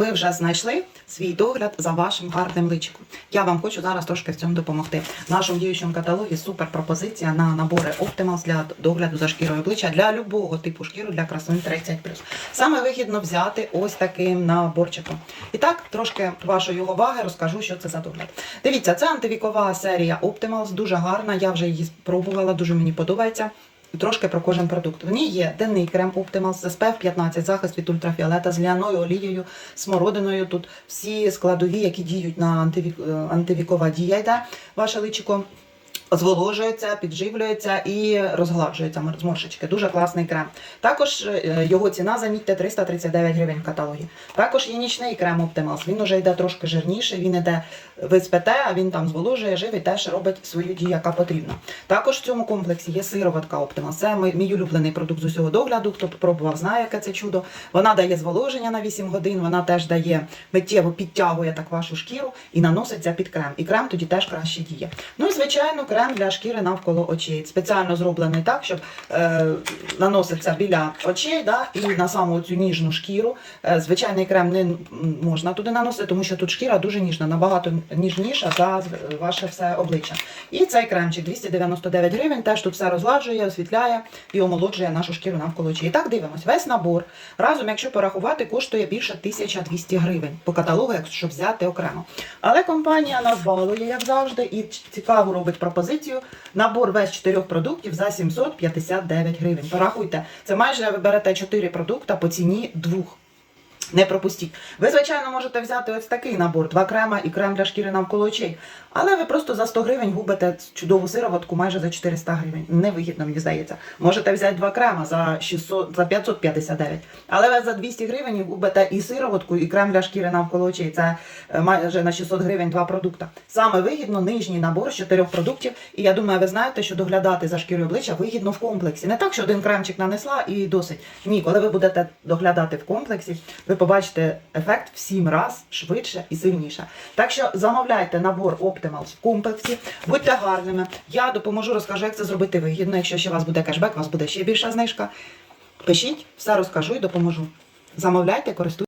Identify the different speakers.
Speaker 1: ви вже знайшли свій догляд за вашим гарним личиком. Я вам хочу зараз трошки в цьому допомогти. В нашому діючому каталогі супер пропозиція на набори Optimals для догляду за шкірою обличчя для любого типу шкіри для красунь 30+. Саме вигідно взяти ось таким наборчиком. І так, трошки вашої уваги розкажу, що це за догляд. Дивіться, це антивікова серія Optimals, дуже гарна. Я вже її спробувала, дуже мені подобається. Трошки про кожен продукт. В ній є денний крем Optimal з SPF 15, захист від ультрафіолета з ляною олією, смородиною. Тут всі складові, які діють на антивік... е, антивікова дія йде ваше личико. Зволожується, підживлюється і розгладжується зморшечки. Дуже класний крем. Також е, його ціна, замітьте, 339 гривень в каталогі. Також є нічний крем Optimals. Він уже йде трошки жирніший, він йде ви спите, а він там зволожує, живий, теж робить свою дію, яка потрібна. Також в цьому комплексі є сироватка Optimals. Це мій улюблений продукт з усього догляду. Хто пробував, знає, яке це чудо. Вона дає зволоження на 8 годин, вона теж дає миттєво підтягує так вашу шкіру і наноситься під крем. І крем тоді теж краще діє. Ну і звичайно, крем для шкіри навколо очей. Спеціально зроблений так, щоб е, наноситься біля очей, да, і на саму цю ніжну шкіру. Е, звичайний крем не можна туди наносити, тому що тут шкіра дуже ніжна, набагато ніжніша за ваше все обличчя. І цей кремчик 299 гривень, теж тут все розгладжує, освітляє і омолоджує нашу шкіру навколо очей. І так дивимось, весь набор разом, якщо порахувати, коштує більше 1200 гривень по каталогу, якщо взяти окремо. Але компанія нас балує, як завжди, і цікаво робить пропозицію. Набор весь чотирьох продуктів за 759 гривень. Порахуйте, це майже ви берете чотири продукти по ціні двох. Не пропустіть. Ви, звичайно, можете взяти ось такий набор: два крема і крем для шкіри навколо очей. Але ви просто за 100 гривень губите чудову сироватку майже за 400 гривень. Невигідно, мені здається. Можете взяти два крема за 600, за 559. Але ви за 200 гривень губите і сироватку, і крем для шкіри навколо очей. Це е, майже на 600 гривень два продукти. Саме вигідно нижній набор з чотирьох продуктів. І я думаю, ви знаєте, що доглядати за шкірою обличчя вигідно в комплексі. Не так, що один кремчик нанесла і досить. Ні, коли ви будете доглядати в комплексі, ви побачите ефект в 7 раз швидше і сильніше. Так що замовляйте набор Optimals в комплексі, будьте гарними. Я допоможу, розкажу, як це зробити вигідно. Якщо ще у вас буде кешбек, у вас буде ще більша знижка. Пишіть, все розкажу і допоможу. Замовляйте, користуйтесь.